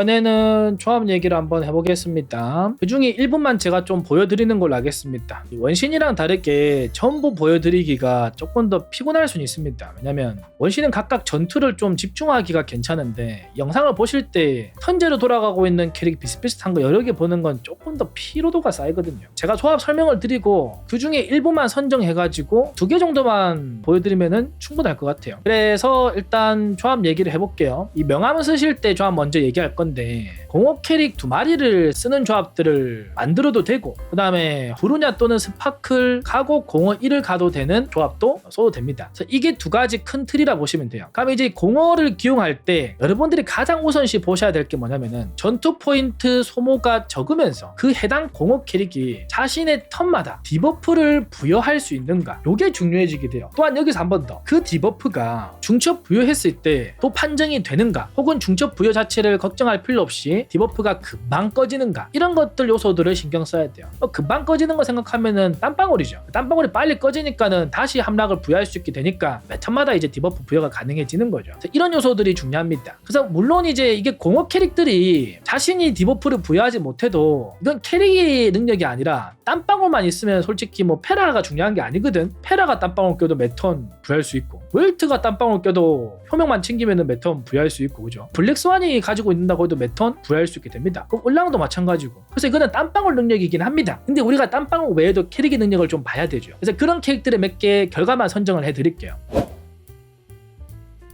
이번에는 조합 얘기를 한번 해보겠습니다. 그 중에 일부만 제가 좀 보여드리는 걸로 하겠습니다. 이 원신이랑 다르게 전부 보여드리기가 조금 더 피곤할 수는 있습니다. 왜냐면 원신은 각각 전투를 좀 집중하기가 괜찮은데 영상을 보실 때 턴제로 돌아가고 있는 캐릭 비슷비슷한 거 여러 개 보는 건 조금 더 피로도가 쌓이거든요. 제가 조합 설명을 드리고 그 중에 일부만 선정해가지고 두 개 정도만 보여드리면은 충분할 것 같아요. 그래서 일단 조합 얘기를 해볼게요. 이 명함을 쓰실 때 조합 먼저 얘기할 건데 공업 캐릭 두 마리를 쓰는 조합들을 만들어도 되고 그 다음에 부르냐 또는 스파클 가고 공어 1을 가도 되는 조합도 써도 됩니다. 그래서 이게 두 가지 큰 틀이라 보시면 돼요. 그럼 이제 공어를 기용할 때 여러분들이 가장 우선시 보셔야 될 게 뭐냐면은 전투 포인트 소모가 적으면서 그 해당 공업 캐릭이 자신의 턴마다 디버프를 부여할 수 있는가 요게 중요해지게 돼요. 또한 여기서 한 번 더 그 디버프가 중첩 부여했을 때 또 판정이 되는가 혹은 중첩 부여 자체를 걱정 할 필요 없이 디버프가 금방 꺼지는가 이런 것들 요소들을 신경 써야 돼요. 어, 금방 꺼지는 거 생각하면은 땀방울이죠. 땀방울이 빨리 꺼지니까는 다시 함락을 부여할 수 있게 되니까 매 턴마다 이제 디버프 부여가 가능해지는 거죠. 이런 요소들이 중요합니다. 그래서 물론 이제 이게 공업 캐릭들이 자신이 디버프를 부여하지 못해도 이건 캐릭의 능력이 아니라 땀방울만 있으면 솔직히 뭐 페라가 중요한 게 아니거든. 페라가 땀방울 껴도 몇턴 부여할 수 있고 웰트가 땀방울 껴도 효명만 챙기면은 몇턴 부여할 수 있고 그죠. 블랙스완이 가지고 있는다고 해도 몇턴 부여할 수 있게 됩니다. 그럼 울랑도 마찬가지고. 그래서 이거는 땀방울 능력이긴 합니다. 근데 우리가 땀방울 외에도 캐릭의 능력을 좀 봐야 되죠. 그래서 그런 캐릭들의 몇 개 결과만 선정을 해드릴게요.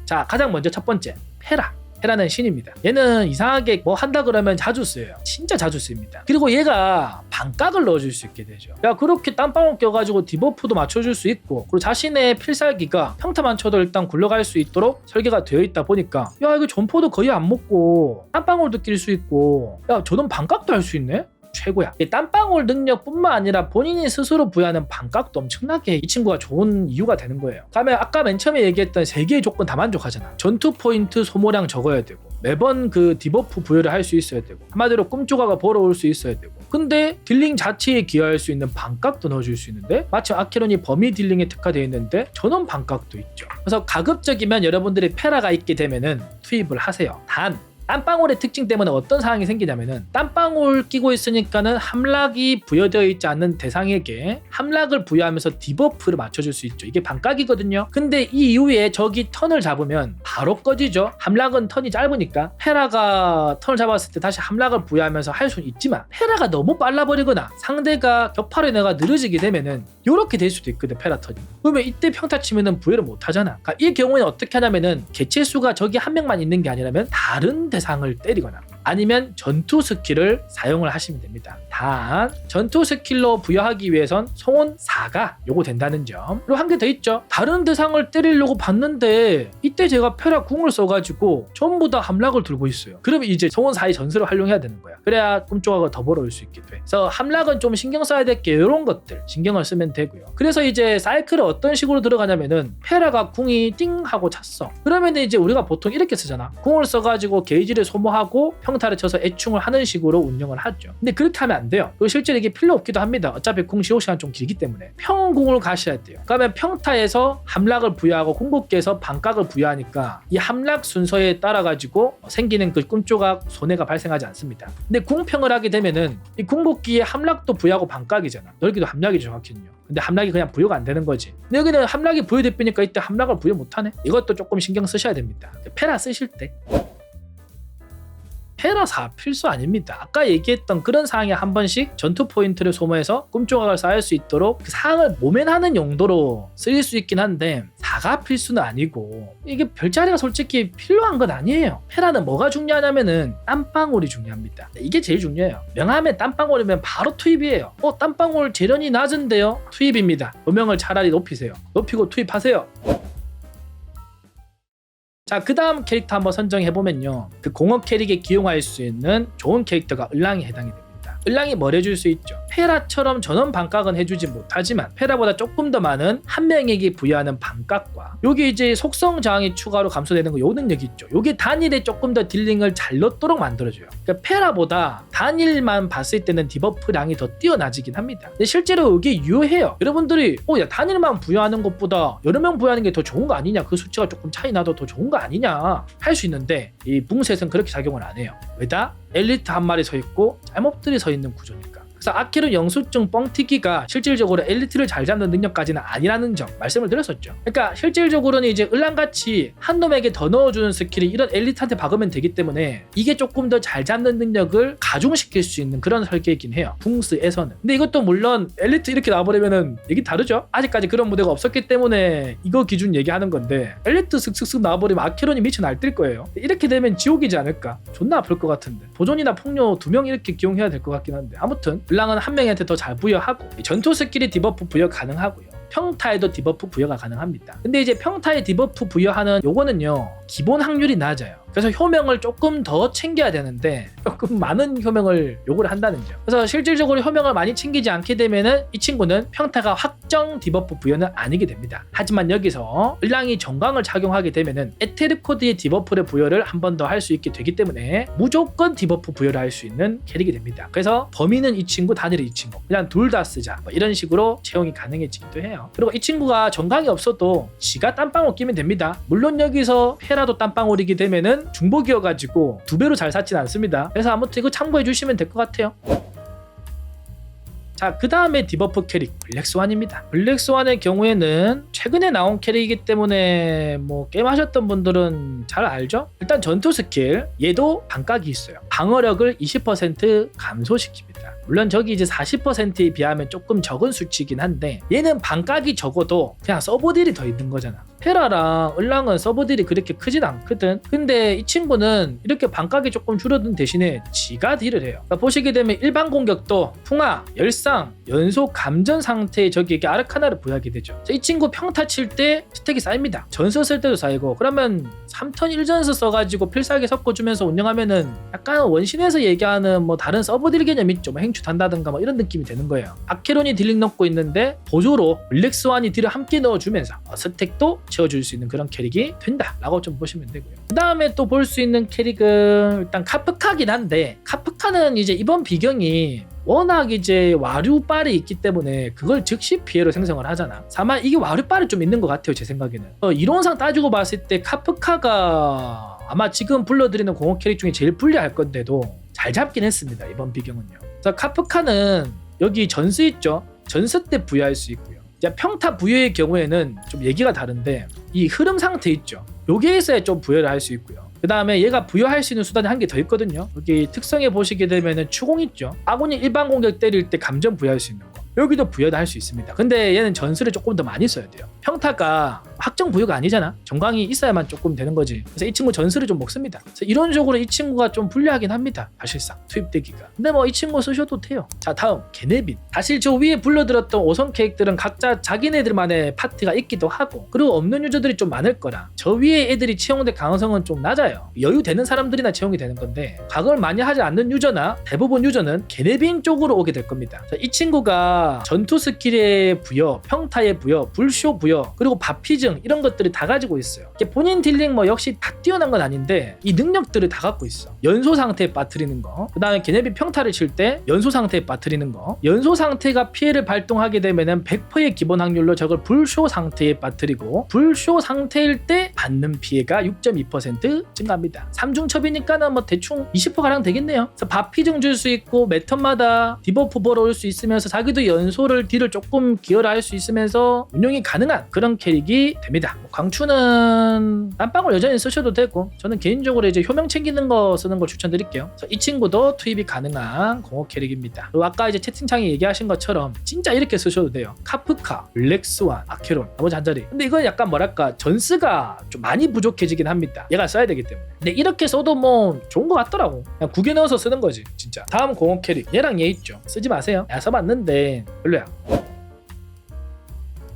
자 가장 먼저 첫 번째 페라. 페라는 신입니다. 얘는 이상하게 뭐 한다 그러면 자주 쓰여요. 진짜 자주 씁니다. 그리고 얘가 반각을 넣어줄 수 있게 되죠. 야 그렇게 땀방울 껴가지고 디버프도 맞춰줄 수 있고 그리고 자신의 필살기가 평타만 쳐도 일단 굴러갈 수 있도록 설계가 되어 있다 보니까 야 이거 전포도 거의 안 먹고 땀방울도 낄 수 있고 야 저는 반각도 할 수 있네? 최고야. 이 땀방울 능력뿐만 아니라 본인이 스스로 부여하는 반각도 엄청나게 이 친구가 좋은 이유가 되는 거예요. 다음에 아까 맨 처음에 얘기했던 세 개의 조건 다 만족하잖아. 전투 포인트 소모량 적어야 되고 매번 그 디버프 부여를 할 수 있어야 되고 한마디로 꿈조가가 벌어올 수 있어야 되고 근데 딜링 자체에 기여할 수 있는 반각도 넣어줄 수 있는데 마침 아케론이 범위 딜링에 특화되어 있는데 전원 반각도 있죠. 그래서 가급적이면 여러분들이 페라가 있게 되면은 투입을 하세요. 단 땀방울의 특징 때문에 어떤 상황이 생기냐면은 땀방울 끼고 있으니까는 함락이 부여되어 있지 않는 대상에게 함락을 부여하면서 디버프를 맞춰줄 수 있죠. 이게 반각이거든요. 근데 이 이후에 적이 턴을 잡으면 바로 꺼지죠. 함락은 턴이 짧으니까 페라가 턴을 잡았을 때 다시 함락을 부여하면서 할 수는 있지만 페라가 너무 빨라버리거나 상대가 격파를 내가 늘어지게 되면은 이렇게 될 수도 있거든 페라 턴이. 그러면 이때 평타 치면은 부여를 못 하잖아. 그러니까 이 경우에는 어떻게 하냐면은 개체 수가 적이 한 명만 있는 게 아니라면 다른 대상을 때리거나 아니면 전투 스킬을 사용을 하시면 됩니다. 단 전투 스킬로 부여하기 위해선 송원 4가 요거 된다는 점. 그리고 한 개 더 있죠. 다른 대상을 때리려고 봤는데 이때 제가 페라 궁을 써가지고 전부 다 함락을 들고 있어요. 그러면 이제 송원 4의 전술을 활용해야 되는 거야. 그래야 꿈조각가 더 벌어올 수 있게 돼. 그래서 함락은 좀 신경 써야 될 게 이런 것들 신경을 쓰면 되고요. 그래서 이제 사이클을 어떤 식으로 들어가냐면은 페라가 궁이 띵 하고 찼어. 그러면 이제 우리가 보통 이렇게 쓰잖아. 궁을 써가지고 게이지를 소모하고 평 타를 쳐서 애충을 하는 식으로 운영을 하죠. 근데 그렇게 하면 안 돼요. 그리고 실제로 이게 필요 없기도 합니다. 어차피 궁 시호 시간 좀 길기 때문에 평궁을 가셔야 돼요. 그러면 평타에서 함락을 부여하고 궁극기에서 반각을 부여하니까 이 함락 순서에 따라 가지고 생기는 그 꿈조각 손해가 발생하지 않습니다. 근데 궁평을 하게 되면은 이 궁극기에 함락도 부여하고 반각이잖아. 여기도 함락이죠 정확히는요. 근데 함락이 그냥 부여가 안 되는 거지. 근데 여기는 함락이 부여됐으니까 이때 함락을 부여 못하네. 이것도 조금 신경 쓰셔야 됩니다. 페라 쓰실 때. 페라사 필수 아닙니다. 아까 얘기했던 그런 상황에 한 번씩 전투 포인트를 소모해서 꿈조각을 쌓을 수 있도록 그 상황을 모면하는 용도로 쓰일 수 있긴 한데 사가 필수는 아니고 이게 별자리가 솔직히 필요한 건 아니에요. 페라는 뭐가 중요하냐면은 땀방울이 중요합니다. 이게 제일 중요해요. 명함에 땀방울이면 바로 투입이에요. 어 땀방울 재련이 낮은데요? 투입입니다. 조명을 차라리 높이세요. 높이고 투입하세요. 자, 그 다음 캐릭터 한번 선정해보면요. 그 공업 캐릭에 기용할 수 있는 좋은 캐릭터가 을랑이 해당이 됩니다. 을랑이 뭘 해줄 수 있죠? 페라처럼 전원 반각은 해주지 못하지만 페라보다 조금 더 많은 한 명에게 부여하는 반각과 요게 이제 속성 저항이 추가로 감소되는 거요 능력이 있죠. 요게 단일에 조금 더 딜링을 잘 넣도록 만들어줘요. 그러니까 페라보다 단일만 봤을 때는 디버프량이 더 뛰어나지긴 합니다. 근데 실제로 이게 유효해요. 여러분들이 어야 단일만 부여하는 것보다 여러 명 부여하는 게 더 좋은 거 아니냐? 그 수치가 조금 차이 나도 더 좋은 거 아니냐? 할 수 있는데 이 붕셋은 그렇게 작용을 안 해요. 왜다? 엘리트 한 마리 서 있고 짤몹들이 서 있는 구조니까. 그래서 아케론 영수증 뻥튀기가 실질적으로 엘리트를 잘 잡는 능력까지는 아니라는 점 말씀을 드렸었죠. 그러니까 실질적으로는 이제 을랑같이 한 놈에게 더 넣어주는 스킬이 이런 엘리트한테 박으면 되기 때문에 이게 조금 더 잘 잡는 능력을 가중시킬 수 있는 그런 설계이긴 해요. 붕스에서는. 근데 이것도 물론 엘리트 이렇게 나와버리면은 얘기 다르죠. 아직까지 그런 무대가 없었기 때문에 이거 기준 얘기하는 건데 엘리트 슥슥슥 나와버리면 아케론이 미쳐 날뛸 거예요. 이렇게 되면 지옥이지 않을까? 존나 아플 것 같은데. 보존이나 폭료 두명 이렇게 기용해야 될 것 같긴 한데 아무튼 블랑은 한 명한테 더 잘 부여하고 이 전투 스킬이 디버프 부여 가능하고요. 평타에도 디버프 부여가 가능합니다. 근데 이제 평타에 디버프 부여하는 요거는요 기본 확률이 낮아요. 그래서 효명을 조금 더 챙겨야 되는데 조금 많은 효명을 요구를 한다는 점. 그래서 실질적으로 효명을 많이 챙기지 않게 되면은 이 친구는 평타가 확정 디버프 부여는 아니게 됩니다. 하지만 여기서 을랑이 정강을 착용하게 되면은 에테르 코드의 디버프를 부여를 한 번 더 할 수 있게 되기 때문에 무조건 디버프 부여를 할 수 있는 캐릭이 됩니다. 그래서 범위는 이 친구, 단일이 이 친구. 그냥 둘 다 쓰자. 뭐 이런 식으로 채용이 가능해지기도 해요. 그리고 이 친구가 정강이 없어도 지가 땀방울 끼면 됩니다. 물론 여기서 페라도 땀방울이게 되면은 중복이어가지고 두 배로 잘 샀진 않습니다. 그래서 아무튼 이거 참고해 주시면 될 것 같아요. 자, 그 다음에 디버프 캐릭 블랙스완입니다. 블랙스완의 경우에는 최근에 나온 캐릭이기 때문에 뭐 게임 하셨던 분들은 잘 알죠? 일단 전투 스킬 얘도 반각이 있어요. 방어력을 20% 감소시킵니다. 물론 저기 이제 40%에 비하면 조금 적은 수치이긴 한데 얘는 반각이 적어도 그냥 서버딜이 더 있는 거잖아. 페라랑 을랑은 서버딜이 그렇게 크진 않거든. 근데 이 친구는 이렇게 반각이 조금 줄어든 대신에 지가 딜을 해요. 그러니까 보시게 되면 일반 공격도 풍화, 열상, 연속 감전 상태의 적에게 아르카나를 부여하게 되죠. 자, 이 친구 평타 칠 때 스택이 쌓입니다. 전서 쓸 때도 쌓이고 그러면 3턴 1전서 써가지고 필살기 섞어주면서 운영하면은 약간 원신에서 얘기하는 뭐 다른 서버딜 개념 있죠. 뭐 행추 단다든가 뭐 이런 느낌이 되는 거예요. 아케론이 딜링 넣고 있는데 보조로 블랙스완이 딜을 함께 넣어주면서 어, 스택도 채워줄 수 있는 그런 캐릭이 된다라고 좀 보시면 되고요. 그 다음에 또 볼 수 있는 캐릭은 일단 카프카긴 한데 카프카는 이제 이번 비경이 워낙 이제 와류빨이 있기 때문에 그걸 즉시 피해로 생성을 하잖아. 다만 이게 와류빨이 좀 있는 것 같아요 제 생각에는. 어, 이론상 따지고 봤을 때 카프카가 아마 지금 불러드리는 공업 캐릭 중에 제일 불리할 건데도 잘 잡긴 했습니다 이번 비경은요. 그래서 카프카는 여기 전스 있죠. 전스 때 부여할 수 있고요. 평타 부여의 경우에는 좀 얘기가 다른데 이 흐름 상태 있죠. 여기에서 좀 부여를 할 수 있고요. 그 다음에 얘가 부여할 수 있는 수단이 한 개 더 있거든요. 여기 특성에 보시게 되면은 추공 있죠. 아군이 일반 공격 때릴 때 감전 부여할 수 있는 거. 여기도 부여도 할 수 있습니다. 근데 얘는 전술을 조금 더 많이 써야 돼요. 평타가 확정 부여가 아니잖아. 정강이 있어야만 조금 되는 거지. 그래서 이 친구 전술을 좀 먹습니다. 그래서 이론적으로 이 친구가 좀 불리하긴 합니다. 사실상 투입되기가. 근데 뭐 이 친구 쓰셔도 돼요. 자 다음 게네빈. 사실 저 위에 불러들었던 5성 캐릭들은 각자 자기네들만의 파티가 있기도 하고 그리고 없는 유저들이 좀 많을 거라 저 위에 애들이 채용될 가능성은 좀 낮아요. 여유 되는 사람들이나 채용이 되는 건데 각을 많이 하지 않는 유저나 대부분 유저는 게네빈 쪽으로 오게 될 겁니다. 자, 이 친구가 전투 스킬의 부여, 평타의 부여, 불쇼 부여, 그리고 바피증 이런 것들을 다 가지고 있어요. 본인 딜링 뭐 역시 다 뛰어난 건 아닌데 이 능력들을 다 갖고 있어. 연소 상태에 빠뜨리는 거, 그 다음에 걔네비 평타를 칠 때 연소 상태에 빠뜨리는 거, 연소 상태가 피해를 발동하게 되면은 100%의 기본 확률로 저걸 불쇼 상태에 빠뜨리고 불쇼 상태일 때 받는 피해가 6.2% 증가합니다. 삼중첩이니까는 뭐 대충 20%가량 되겠네요. 그래서 바피증 줄 수 있고 매턴마다 디버프 보러 올수 있으면서 자기도 연소를 딜을 조금 기여를 할수 있으면서 운영이 가능한 그런 캐릭이 됩니다. 뭐 광추는 땀방울 여전히 쓰셔도 되고 저는 개인적으로 이제 효명 챙기는 거 쓰는 걸 추천드릴게요. 이 친구도 투입이 가능한 공업 캐릭입니다. 그리고 아까 이제 채팅창에 얘기하신 것처럼 진짜 이렇게 쓰셔도 돼요. 카프카, 블랙스완, 아케론 나머지 한 자리. 근데 이건 약간 뭐랄까 전스가 좀 많이 부족해지긴 합니다. 얘가 써야 되기 때문에. 근데 이렇게 써도 뭐 좋은 것 같더라고. 그냥 구겨 넣어서 쓰는 거지 진짜. 다음 공업 캐릭 얘랑 얘 있죠. 쓰지 마세요. 야 써봤는데 별로야.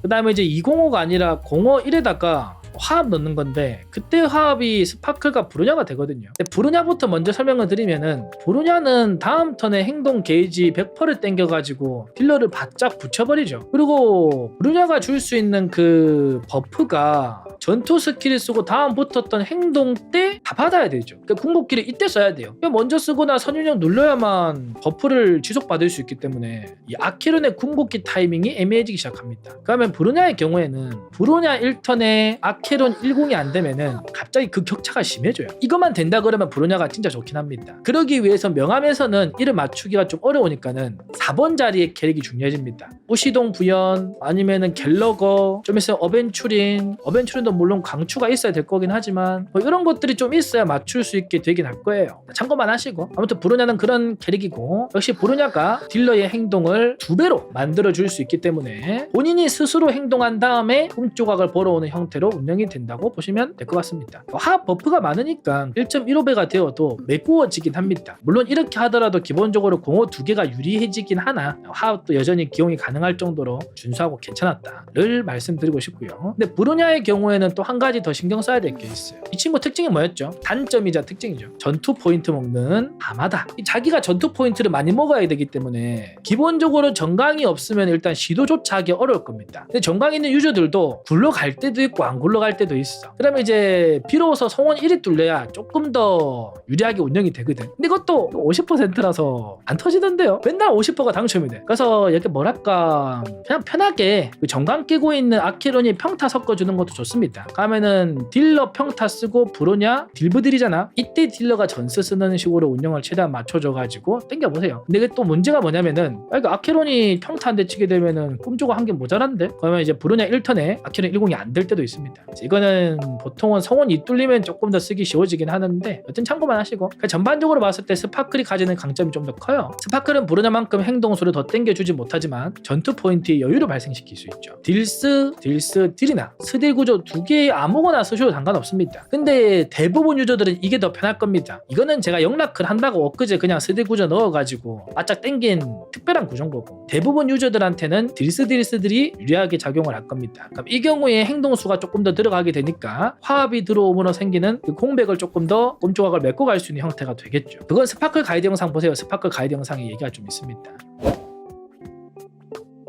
그 다음에 이제 205가 아니라 051에다가 화합 넣는 건데 그때 화합이 스파클과 브루냐가 되거든요. 근데 브루냐부터 먼저 설명을 드리면은 브루냐는 다음 턴에 행동 게이지 100%를 땡겨가지고 딜러를 바짝 붙여버리죠. 그리고 브루냐가 줄 수 있는 그 버프가 전투 스킬을 쓰고 다음 붙었던 행동 때 다 받아야 되죠. 그러니까 궁극기를 이때 써야 돼요. 그냥 먼저 쓰거나 선윤형 눌러야만 버프를 지속받을 수 있기 때문에 이 아키론의 궁극기 타이밍이 애매해지기 시작합니다. 그러면 브루냐의 경우에는 브루냐 1턴에 아 케론 10이 안 되면은 갑자기 그 격차가 심해져요. 이것만 된다 그러면 브루냐가 진짜 좋긴 합니다. 그러기 위해서 명함에서는 이를 맞추기가 좀 어려우니까는 4번 자리의 캐릭이 중요해집니다. 우시동 부연 아니면은 갤러거 좀 있으면 어벤추린 어벤추린도 물론 강추가 있어야 될 거긴 하지만 뭐 이런 것들이 좀 있어야 맞출 수 있게 되긴 할 거예요. 참고만 하시고 아무튼 브루냐는 그런 캐릭이고 역시 브루냐가 딜러의 행동을 두 배로 만들어 줄 수 있기 때문에 본인이 스스로 행동한 다음에 꿈조각을 벌어오는 형태로 운영 이 된다고 보시면 될 것 같습니다. 화합 버프가 많으니까 1.15배가 되어도 메꾸어지긴 합니다. 물론 이렇게 하더라도 기본적으로 공허 두 개가 유리해지긴 하나 화합도 여전히 기용이 가능할 정도로 준수하고 괜찮았다를 말씀드리고 싶고요. 근데 브루냐의 경우에는 또 한 가지 더 신경 써야 될 게 있어요. 이 친구 특징이 뭐였죠? 단점이자 특징이죠. 전투 포인트 먹는 하마다. 이 자기가 전투 포인트를 많이 먹어야 되기 때문에 기본적으로 정강이 없으면 일단 시도조차 하기 어려울 겁니다. 근데 정강 있는 유저들도 굴러갈 때도 있고 안 굴러갈 때도 있어. 그러면 이제 비로소 성원 1위 뚫려야 조금 더 유리하게 운영이 되거든. 근데 이것도 50%라서 안 터지던데요. 맨날 50%가 당첨이 돼. 그래서 이렇게 뭐랄까 그냥 편하게 그 정강 끼고 있는 아키론이 평타 섞어주는 것도 좋습니다. 가면은 딜러 평타 쓰고 브로냐 딜브딜이잖아. 이때 딜러가 전스 쓰는 식으로 운영을 최대한 맞춰줘가지고 땡겨보세요. 근데 이게 또 문제가 뭐냐면은 아, 이거 아케론이 평타 한 대 치게 되면은 꿈조가 한개 모자란데 그러면 이제 브로냐 1턴에 아케론 10이 안 될 때도 있습니다. 이거는 보통은 성원 이 뚫리면 조금 더 쓰기 쉬워지긴 하는데 여튼 참고만 하시고 그러니까 전반적으로 봤을 때 스파클이 가지는 강점이 좀 더 커요. 스파클은 브로냐만큼 행동수를 더 땡겨주지 못하지만 전투 포인트의 여유를 발생시킬 수 있죠. 딜스, 딜스, 딜이나 스딜 구조 두 개 아무거나 쓰셔도 상관없습니다. 근데 대부분 유저들은 이게 더 편할 겁니다. 이거는 제가 영락을 한다고 엊그제 그냥 스딜 구조 넣어가지고 바짝 땡긴 특별한 구조인 거고 대부분 유저들한테는 딜스 딜스들이 유리하게 작용을 할 겁니다. 그럼 이 경우에 행동수가 조금 더 들 어가게 되니까 화합이 들어오므로 생기는 그 공백을 조금 더 꼼조각을 메꿔 갈 수 있는 형태가 되겠죠. 그건 스파클 가이드 영상 보세요. 스파클 가이드 영상에 얘기가 좀 있습니다.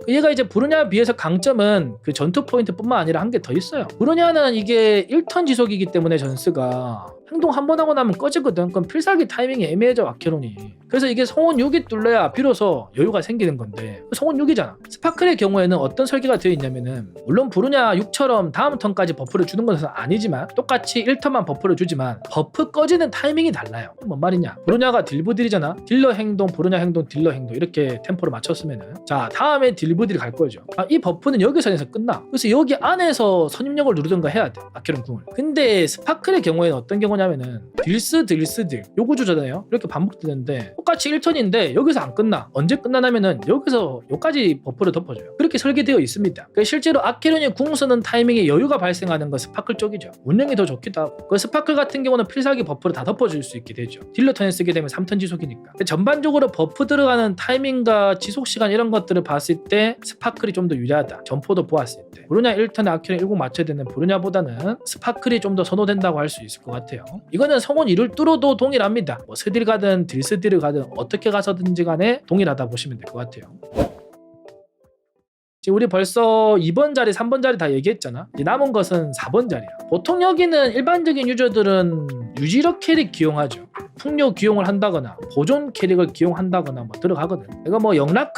얘가 이제 브루냐에 비해서 강점은 그 전투 포인트뿐만 아니라 한개더 있어요. 브루냐는 이게 1턴 지속이기 때문에 전스가 행동 한 번 하고 나면 꺼지거든. 그럼 필살기 타이밍이 애매해져 아케론이. 그래서 이게 성원 6이 뚫려야 비로소 여유가 생기는 건데 성원 6이잖아. 스파클의 경우에는 어떤 설계가 되어 있냐면은 물론 브루냐 6처럼 다음 턴까지 버프를 주는 것은 아니지만 똑같이 1턴만 버프를 주지만 버프 꺼지는 타이밍이 달라요. 뭔 말이냐? 브루냐가 딜브딜이잖아. 딜러 행동, 브루냐 행동, 딜러 행동 이렇게 템포를 맞췄으면은 자 다음에 딜브딜이 갈 거죠. 아, 이 버프는 여기 선에서 끝나. 그래서 여기 안에서 선입력을 누르든가 해야 돼. 아케론 궁을. 근데 스파클의 경우에는 어떤 경우 냐면은 딜스 딜스 딜 요구조잖아요. 이렇게 반복되는데 똑같이 1턴인데 여기서 안 끝나. 언제 끝나냐면은 여기서 여기까지 버프를 덮어줘요. 그렇게 설계되어 있습니다. 그러니까 실제로 아케론이 궁 쓰는 타이밍에 여유가 발생하는 건 스파클 쪽이죠. 운영이 더 좋기도 하고. 그 스파클 같은 경우는 필살기 버프를 다 덮어줄 수 있게 되죠. 딜러 턴에 쓰게 되면 3턴 지속이니까. 전반적으로 버프 들어가는 타이밍과 지속 시간 이런 것들을 봤을 때 스파클이 좀 더 유리하다. 점포도 보았을 때. 브루냐 1턴에 아케론 10 맞춰야 되는 브루냐보다는 스파클이 좀 더 선호된다고 할 수 있을 것 같아요. 이거는 성원 1을 뚫어도 동일합니다. 뭐 스딜 가든 딜스딜을 가든 어떻게 가서든지 간에 동일하다 보시면 될 것 같아요. 우리 벌써 2번 자리, 3번 자리 다 얘기했잖아. 남은 것은 4번 자리야. 보통 여기는 일반적인 유저들은 유지력 캐릭 기용하죠. 풍요 기용을 한다거나 보존 캐릭을 기용한다거나 뭐 들어가거든. 내가 뭐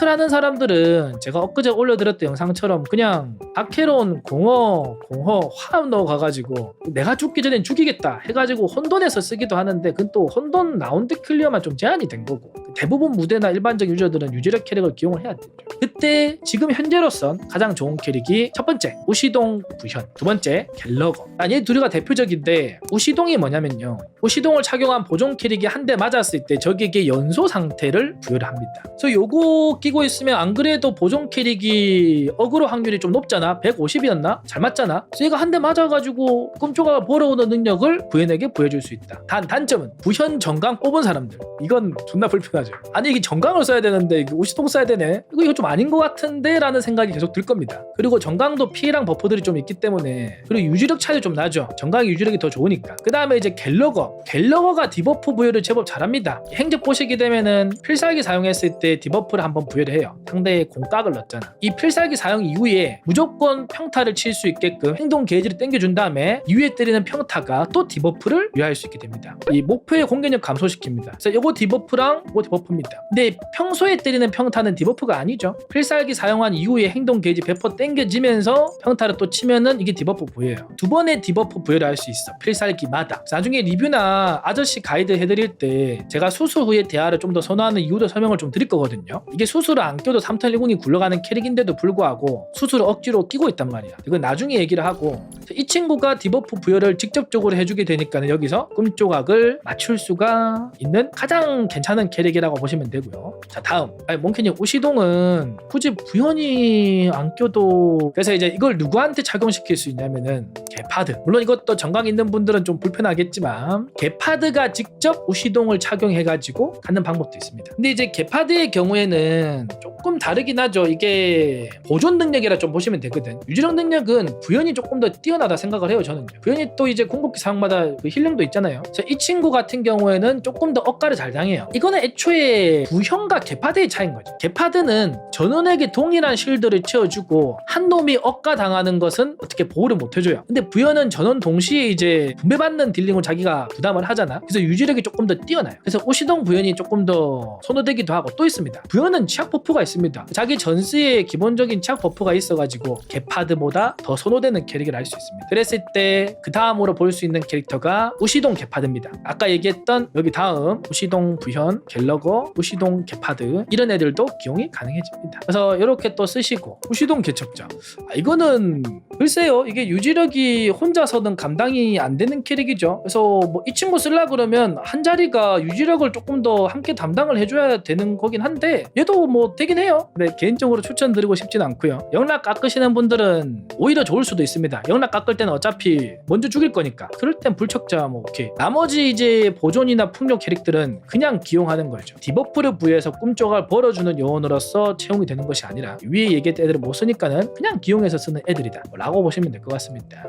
하는 사람들은 제가 엊그제 올려드렸던 영상처럼 그냥 아케론, 공허, 공허, 화합 넣어가가지고 내가 죽기 전엔 죽이겠다 해가지고 혼돈에서 쓰기도 하는데 그건 또 혼돈 라운드 클리어만 좀 제한이 된 거고 대부분 무대나 일반적 유저들은 유지력 캐릭을 기용을 해야 되죠. 그때 지금 현재로선 가장 좋은 캐릭이 첫 번째 우시동 부현, 두 번째 갤러거. 아, 얘 둘이가 대표적인데 우시동이 뭐냐면요. 우시동을 착용한 보존 캐릭이 한 대 맞았을 때 적에게 연소 상태를 부여를 합니다. 그래서 요거 끼고 있으면 안 그래도 보존 캐릭이 어그로 확률이 좀 높잖아. 150이었나? 잘 맞잖아. 그래서 얘가 한 대 맞아가지고 꿈조각을 벌어오는 능력을 부현에게 부여줄 수 있다. 단 단점은 부현 정강 뽑은 사람들. 이건 존나 불편하죠. 거죠. 아니 이게 정강을 써야 되는데 우시통 써야 되네. 이거 이거 좀 아닌 것 같은데라는 생각이 계속 들 겁니다. 그리고 정강도 피해랑 버프들이 좀 있기 때문에 그리고 유지력 차이 좀 나죠. 정강이 유지력이 더 좋으니까. 그 다음에 이제 갤러거. 갤러거가 디버프 부여를 제법 잘합니다. 행적 보시게 되면은 필살기 사용했을 때 디버프를 한번 부여를 해요. 상대의 공각을 넣었잖아. 이 필살기 사용 이후에 무조건 평타를 칠 수 있게끔 행동 게이지를 땡겨준 다음에 이후에 때리는 평타가 또 디버프를 유효할 수 있게 됩니다. 이 목표의 공격력 감소시킵니다. 그래서 요거 디버프랑 요거 디버프입니다. 근데 평소에 때리는 평타는 디버프가 아니죠. 필살기 사용한 이후에 행동 게이지 100% 땡겨지면서 평타를 또 치면은 이게 디버프 부여예요. 두 번의 디버프 부여를 할 수 있어. 필살기마다. 나중에 리뷰나 아저씨 가이드 해드릴 때 제가 수술 후에 대화를 좀 더 선호하는 이유도 설명을 좀 드릴 거거든요. 이게 수술을 안 껴도 3턴 1공이 굴러가는 캐릭인데도 불구하고 수술을 억지로 끼고 있단 말이야. 이건 나중에 얘기를 하고 이 친구가 디버프 부여를 직접적으로 해주게 되니까는 여기서 꿈조각을 맞출 수가 있는 가장 괜찮은 캐릭 이라고 보시면 되고요. 자 다음 몽키님 우시동은 굳이 부연이 안 껴도 그래서 이제 이걸 누구한테 착용시킬 수 있냐면은 개파드 물론 이것도 정강 있는 분들은 좀 불편하겠지만 개파드가 직접 우시동을 착용해가지고 갖는 방법도 있습니다. 근데 이제 개파드의 경우에는 조금 다르긴 하죠. 이게 보존 능력이라 좀 보시면 되거든. 유지력 능력은 부연이 조금 더 뛰어나다 생각을 해요. 저는 부연이 또 이제 궁극기 사용마다 그 힐링도 있잖아요. 그래서 이 친구 같은 경우에는 조금 더 억가를 잘 당해요. 이거는 애초에 부현과 개파드의 차이인 거죠. 개파드는 전원에게 동일한 실드를 채워주고 한 놈이 억가 당하는 것은 어떻게 보호를 못 해줘요. 근데 부현은 전원 동시에 이제 분배받는 딜링을 자기가 부담을 하잖아. 그래서 유지력이 조금 더 뛰어나요. 그래서 오시동 부현이 조금 더 선호되기도 하고 또 있습니다. 부현은 치약 버프가 있습니다. 자기 전스에 기본적인 치약 버프가 있어가지고 개파드보다 더 선호되는 캐릭을 알 수 있습니다. 그랬을 때 그 다음으로 볼 수 있는 캐릭터가 우시동 개파드입니다. 아까 얘기했던 여기 다음 우시동 부현, 갤러거, 우시동 개파드 이런 애들도 기용이 가능해집니다. 그래서 이렇게 또 쓰시고 우시동 개척자 아, 이거는 글쎄요 이게 유지력이 혼자서는 감당이 안 되는 캐릭이죠. 그래서 뭐 이 친구 쓸라 그러면 한 자리가 유지력을 조금 더 함께 담당을 해줘야 되는 거긴 한데 얘도 뭐 되긴 해요. 근데 개인적으로 추천드리고 싶진 않고요. 영락 깎으시는 분들은 오히려 좋을 수도 있습니다. 영락 깎을 때는 어차피 먼저 죽일 거니까. 그럴 땐 불척자 뭐 오케이. 나머지 이제 보존이나 풍력 캐릭들은 그냥 기용하는 거죠. 디버프를 부여해서 꿈조각을 벌어주는 요원으로서 채용이 되는 것이 아니라 위에 얘기했던 애들을 못 쓰니까는 그냥 기용해서 쓰는 애들이다. 라고 보시면 될 것 같습니다.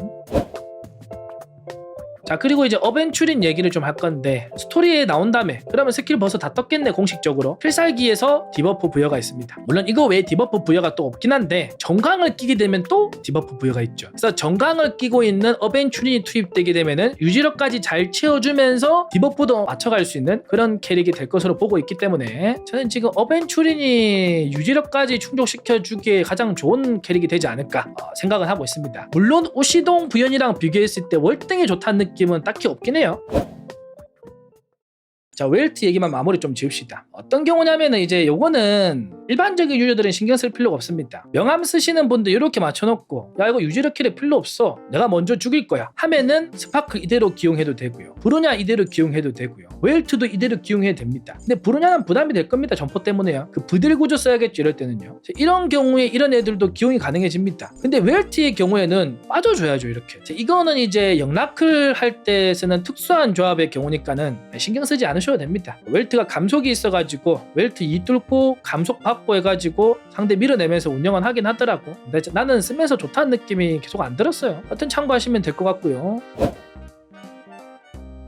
자 그리고 이제 어벤츄린 얘기를 좀 할 건데 스토리에 나온 다음에 그러면 스킬 벌써 다 떴겠네 공식적으로. 필살기에서 디버프 부여가 있습니다. 물론 이거 외에 디버프 부여가 또 없긴 한데 정강을 끼게 되면 또 디버프 부여가 있죠. 그래서 정강을 끼고 있는 어벤츄린이 투입되게 되면은 유지력까지 잘 채워주면서 디버프도 맞춰갈 수 있는 그런 캐릭이 될 것으로 보고 있기 때문에 저는 지금 어벤츄린이 유지력까지 충족시켜주기에 가장 좋은 캐릭이 되지 않을까 어, 생각을 하고 있습니다. 물론 우시동 부연이랑 비교했을 때 월등히 좋다는 느낌 은 딱히 없긴 해요. 자 웰트 얘기만 마무리 좀 지읍시다. 어떤 경우냐면은 이제 요거는 일반적인 유저들은 신경 쓸 필요가 없습니다. 명함 쓰시는 분들 이렇게 맞춰놓고 야 이거 유지력 킬에 필요 없어. 내가 먼저 죽일 거야. 하면은 스파크 이대로 기용해도 되고요. 브루냐 이대로 기용해도 되고요. 웰트도 이대로 기용해도 됩니다. 근데 브루냐는 부담이 될 겁니다. 점포 때문에요. 그 부들 구조 써야겠죠 이럴 때는요. 이런 경우에 이런 애들도 기용이 가능해집니다. 근데 웰트의 경우에는 빠져줘야죠 이렇게. 자, 이거는 이제 영라클 할 때 쓰는 특수한 조합의 경우니까는 신경 쓰지 않으셔도 됩니다. 웰트가 감속이 있어가지고 웰트 2 뚫고 감속 확보해가지고 상대 밀어내면서 운영은 하긴 하더라고. 근데 나는 쓰면서 좋다는 느낌이 계속 안 들었어요. 하여튼 참고하시면 될 것 같고요.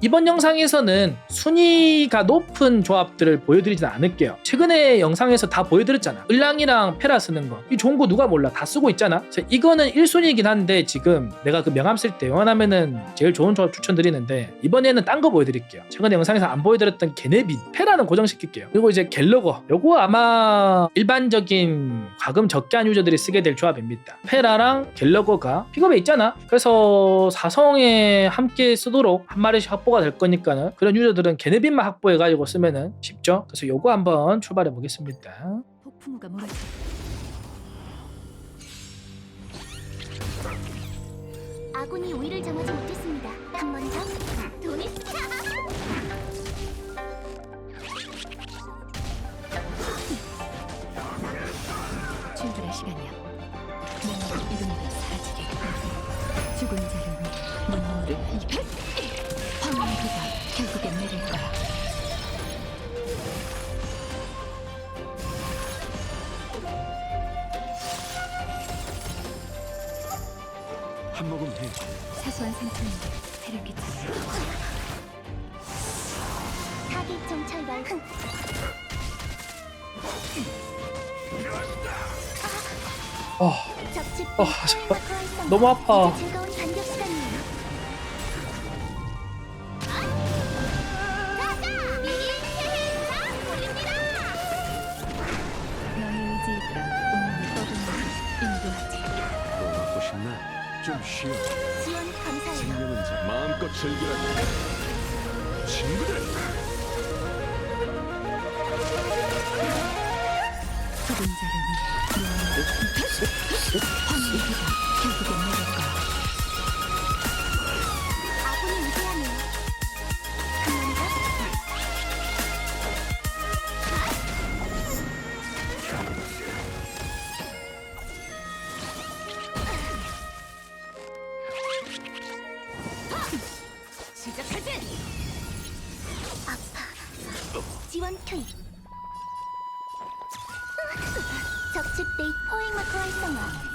이번 영상에서는 순위가 높은 조합들을 보여드리진 않을게요. 최근에 영상에서 다 보여드렸잖아. 을랑이랑 페라 쓰는 거. 이 좋은 거 누가 몰라. 다 쓰고 있잖아. 자, 이거는 1순위이긴 한데 지금 내가 그 명함 쓸 때 원하면은 제일 좋은 조합 추천드리는데 이번에는 딴 거 보여드릴게요. 최근에 영상에서 안 보여드렸던 게네빈, 페라는 고정시킬게요. 그리고 이제 갤러거. 요거 아마 일반적인 과금 적게 한 유저들이 쓰게 될 조합입니다. 페라랑 갤러거가 픽업에 있잖아. 그래서 사성에 함께 쓰도록 한 마리씩 확보 가 될 거니까는 그런 유저들은 게네빈만 확보해가지고 쓰면은 쉽죠. 그래서 요거 한번 출발해 보겠습니다. 폭풍우가 몰아쳐 아군이 우위를 정하지 못했습니다. 한 번 더. 돈이 출발할 시간이야 이름으로 사라지게 죽은 자를 위해 눈물을 흘리게 결국엔 내릴 거야. 한 모금 해. 사소한 상처인데 세력 끼쳤어. 사기 정찰 날. 아, 아, 아 너무 아파. 즐거운 좀 쉬어. 지원 감사해요. 생명은 자 마음껏 즐기라고. 친구들, 죽은 자를 위해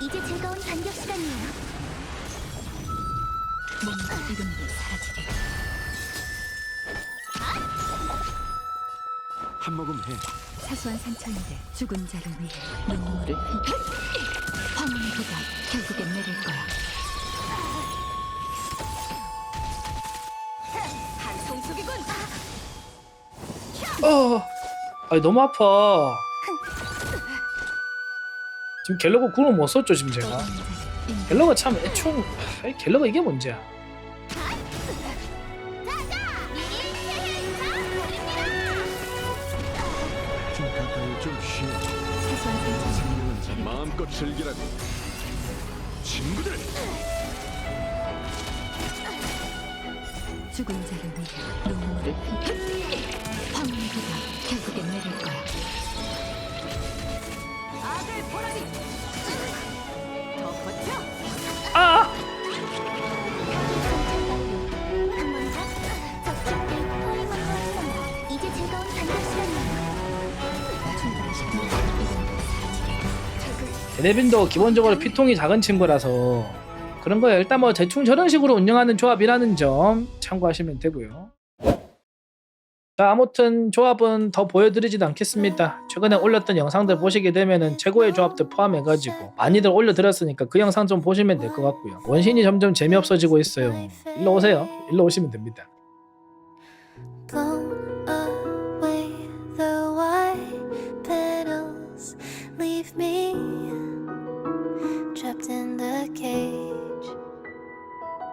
이제 즐거운 반격 시간이에요. 몸과 이름도 사라지리. 한 모금 해. 사소한 상처인데 죽은 자를 위해 눈물을 흘려. 황혼의 비가 결국엔 내릴 거야. 한송숙이군. 어, 아니 너무 아파. 지금 갤러가 구를 못 썼죠 지금 제가. 인도. 갤러가 참 애충. 아이, 갤러가 이게 문제야. 좀 가까이 좀 쉬어. 생명은 자 마음껏 즐기라고. 친구들, 죽은 자를 위해 눈물을 흘려. 비가 결국엔 내릴 거야. 버텨. 아! 데레빈도 기본적으로 피통이 작은 친구라서 그런 거예요. 일단 뭐 대충 저런 식으로 운영하는 조합이라는 점 참고하시면 되고요. 아무튼 조합은 더 보여드리진 않겠습니다. 최근에 올렸던 영상들 보시게 되면은 최고의 조합들 포함해가지고 많이들 올려드렸으니까 그 영상 좀 보시면 될 것 같고요. 원신이 점점 재미없어지고 있어요. 일로 오세요. 일로 오시면 됩니다.